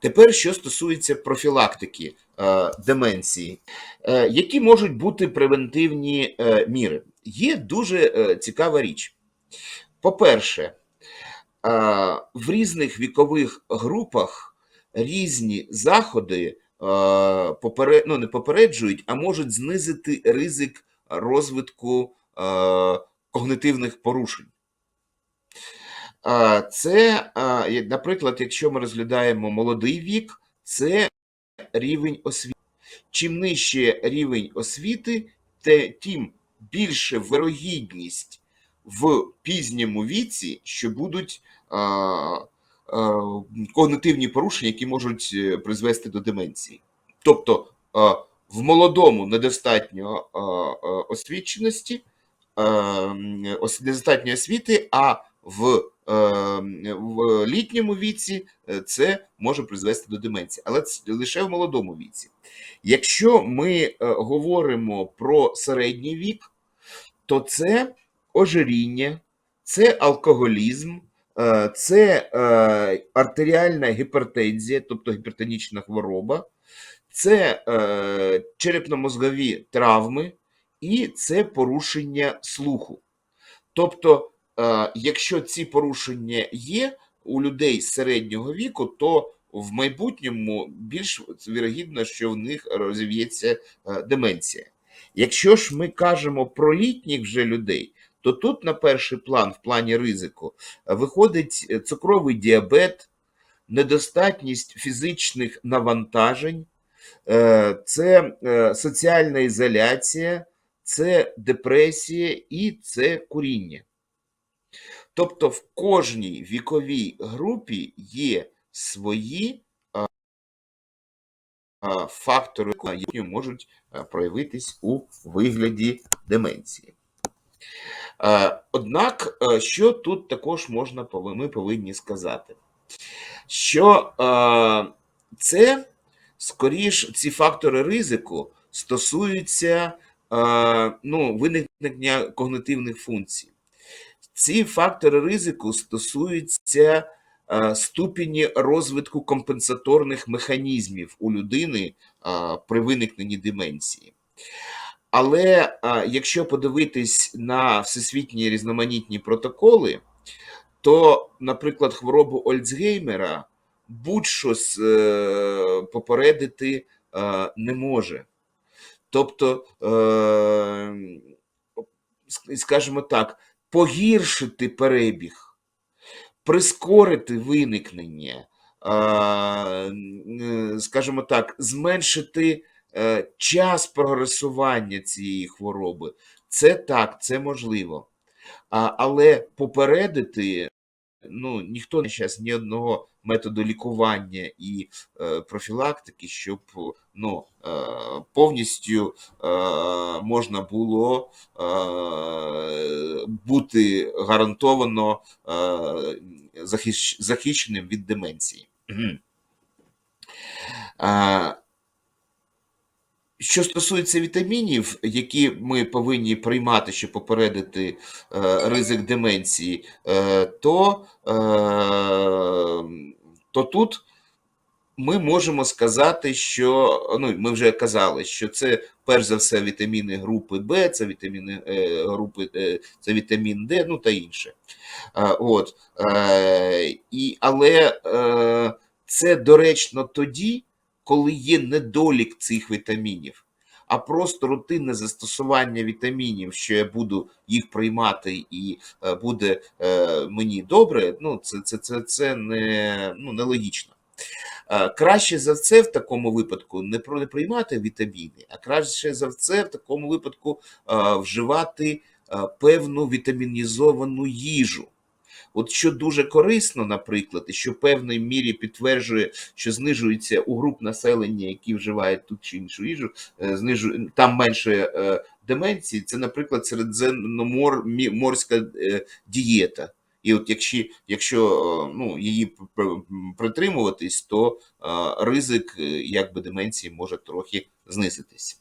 Тепер, що стосується профілактики е, деменції, е, які можуть бути превентивні е, міри? Є дуже цікава річ. По-перше, в різних вікових групах різні заходи е, попере... ну, не попереджують, а можуть знизити ризик розвитку когнитивних порушень. Це, наприклад, якщо ми розглядаємо молодий вік, це рівень освіти. Чим нижче рівень освіти, тим більше вирогідність в пізньому віці, що будуть когнитивні порушення, які можуть е, призвести до деменції. Тобто в молодому недостатньо освіченості, недостатньо освіти, а в, в літньому віці е, це може призвести до деменції, але це лише в молодому віці. Якщо ми е, говоримо про середній вік, то це ожиріння, це алкоголізм, е, це е, артеріальна гіпертензія, тобто гіпертонічна хвороба, це е, черепно-мозгові травми і це порушення слуху. Тобто, е, якщо ці порушення є у людей середнього віку, то в майбутньому більш вірогідно, що в них розів'ється е, деменція. Якщо ж ми кажемо про літніх вже людей, то тут на перший план, в плані ризику, е, виходить е, цукровий діабет, недостатність фізичних навантажень, е, це е, соціальна ізоляція, це депресія і це куріння. Тобто в кожній віковій групі є свої фактори, які можуть проявитись у вигляді деменції. Однак, що тут також можна ми повинні сказати, що це скоріш ці фактори ризику стосуються ну, виникнення когнитивних функцій. Ці фактори ризику стосуються е, ступені розвитку компенсаторних механізмів у людини е, при виникненні деменції. Але е, якщо подивитись на всесвітні різноманітні протоколи, то, наприклад, хворобу Ольцгеймера будь-що попередити не може. Тобто, скажімо так, погіршити перебіг, прискорити виникнення, скажімо так, зменшити е, час прогресування цієї хвороби. Це так, це можливо. Але попередити ну, ніхто не зараз ні одного методу лікування і е, профілактики, щоб ну, е, повністю е, можна було бути гарантовано захищ, захищеним від деменції. Що стосується вітамінів, які ми повинні приймати, щоб попередити ризик деменції, то, то тут ми можемо сказати, що ну, ми вже казали, що це перш за все вітаміни групи Б, це вітаміни е, групи, е, це вітамін Д, ну та інше. От, е, і, але це доречно тоді, коли є недолік цих вітамінів. А просто рутинне застосування вітамінів, що я буду їх приймати і е, буде е, мені добре, ну це, це, це, це не, ну, нелогічно. Е, Краще за це в такому випадку не не приймати вітаміни, а краще за це в такому випадку вживати певну вітамінізовану їжу. От що дуже корисно, наприклад, і що в певній мірі підтверджує, що знижується у груп населення, які вживають ту чи іншу їжу, е, знижує там менше е, деменції. Це, наприклад, середземноморська е, дієта. І от якщо, якщо ну, її притримуватись, то ризик якби деменції може трохи знизитись.